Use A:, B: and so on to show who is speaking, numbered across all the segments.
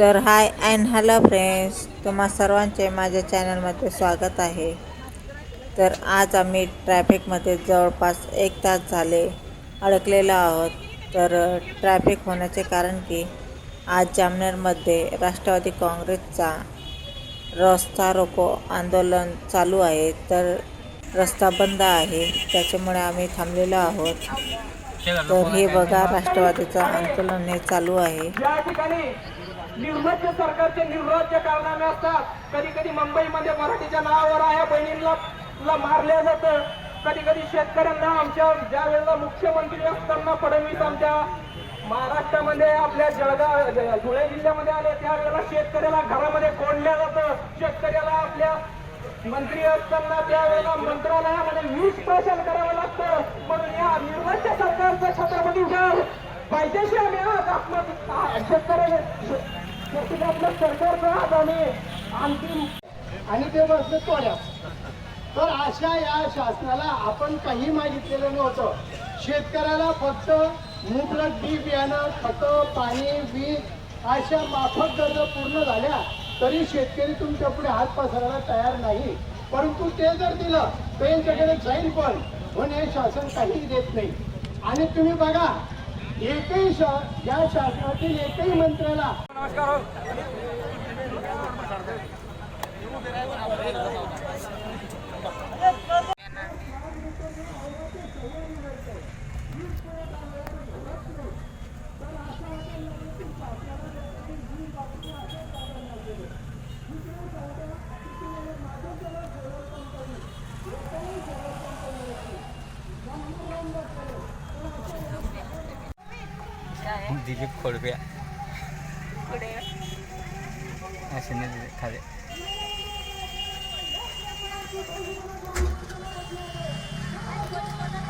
A: तर हाय and hello friends तुम्हा सर्वांचे माझ्या चॅनलमध्ये स्वागत आहे. तर आज आम्ही ट्रॅफिकमध्ये जवळपास एक तास झाले अडकलेलो आहोत. तर ट्रॅफिक होण्याचे कारण की आज जामनेरमध्ये राष्ट्रवादी काँग्रेसचा रस्ता रोको आंदोलन चालू आहे. तर रस्ता बंद आहे त्याच्यामुळे आम्ही थांबलेलो आहोत. तर हे बघा राष्ट्रवादीचं आंदोलन हे चालू आहे.
B: या निर्लज्ज सरकारचे निर्लज्ज कारनामे असतात. कधी कधी मुंबईमध्ये मराठीच्या नावावर आहे बहिणींना ला मारल्या जातं. कधी कधी शेतकऱ्यांना आमच्या ज्या वेळेला मुख्यमंत्री असताना फडणवीस आमच्या महाराष्ट्रामध्ये आपल्या जळगाव धुळे जिल्ह्यामध्ये आले त्यावेळेला शेतकऱ्याला घरामध्ये कोंडल्या जातं. शेतकऱ्याला आपल्या मंत्री असताना त्यावेळेला मंत्रालयामध्ये वीज प्राशन करावं लागतं. म्हणून या निर्लज्ज सरकारचं छत्रपती शिवाजी पाहिजेशी आम्ही आज आपलं शेतकऱ्याला शेवटी आपलं सरकारचं आज आम्ही अंतिम.
C: आणि ते बसले तोड्या तर अशा या शासनाला आपण काही मागितलेलं नव्हतं. शेतकऱ्याला फक्त मुबलक बी बियाणं खतं पाणी वीज अशा माफक गरजा पूर्ण झाल्या तरी शेतकरी तुमच्यापुढे हात पसरायला तयार नाही. परंतु ते जर दिलं तर यांच्याकडे जाईल पण. पण हे शासन काही देत नाही. आणि तुम्ही बघा एकही शा या शासनातील एकही मंत्र्याला
D: नमस्कार Thank you. দিলীপ করবে আসেনি খালে Thank you.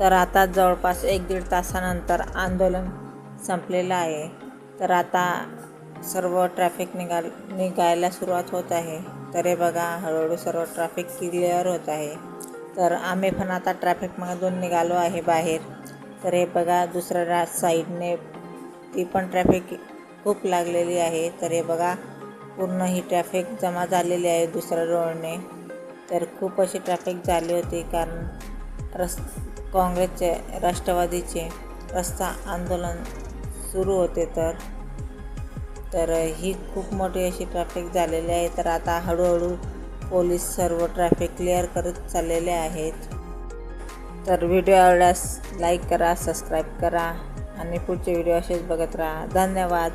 A: तर आता जवळपास एक दीड तासानंतर आंदोलन संपलेलं आहे. तर आता सर्व ट्रॅफिक निघाल निघायला सुरुवात होत आहे. तर हे बघा हळूहळू सर्व ट्रॅफिक क्लिअर होत आहे. तर आम्ही पण आता ट्रॅफिकमधून निघालो आहे बाहेर. तर हे बघा दुसऱ्या रा साईडने ती पण ट्रॅफिक खूप लागलेली आहे. तर हे बघा पूर्ण ही ट्रॅफिक जमा झालेली आहे दुसऱ्या रोडने तर खूप अशी ट्रॅफिक झाली होती कारण रस काँग्रेसचे राष्ट्रवादीचे रस्ता आंदोलन सुरू होते तर? तर ही खूप मोठी अशी ट्रॅफिक झालेली आहे. तर आता हळूहळू पोलीस सर्व ट्रॅफिक क्लिअर करत चाललेले आहेत. तर व्हिडिओ आवडल्यास लाईक करा सबस्क्राईब करा आणि पुढचे व्हिडिओ असेच बघत राहा. धन्यवाद.